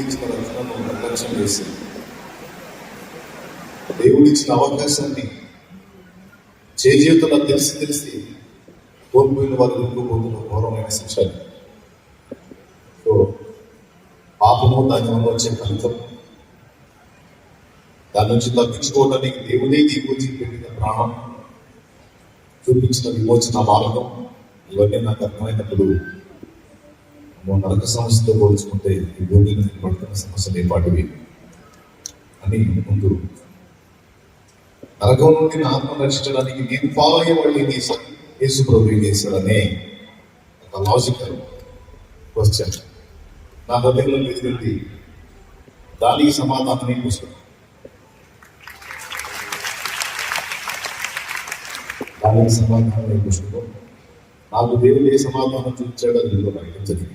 దేవుడిచ్చిన రక్షణను నిర్లక్ష్యం చేసింది. దేవుడిచ్చిన అవకాశాన్ని చేజేతులా తెలిసి తెలిసి కోల్పోయిన వారి ఎదుర్కోబోతున్న ఘోరమైన శిక్షలు. సో పాపము దాని వల్ల వచ్చే ఫలితం. దాని నుంచి తప్పించుకోవడానికి దేవుడే దీపోచి పెట్టిన ప్రాణం. చూపించిన విమోచన మార్గం. ఇవన్నీ నాకు అర్థమైనప్పుడు నరక సమస్యతో పోల్చుకుంటే ఈ భూమిని పడుతున్న సమస్యలు ఏపాటివి అని ముందు నరకం నుండి నా ఆత్మ రక్షించడానికి నేను ఫాలో అయ్యే వాళ్ళు ఏం చేశాను యేసు ప్రభు ఏం చేశాడనే ఒక లాజికల్ క్వశ్చన్ నా హృదయంలో ఎదుగుతుంది దానికి సమాధానం నేను పుస్తకం. దానికి సమాధానం నేను పుస్తకం. నాకు దేవుడు ఏ సమాధానం చూపించాడో అది నాకు ప్రకటించలేదు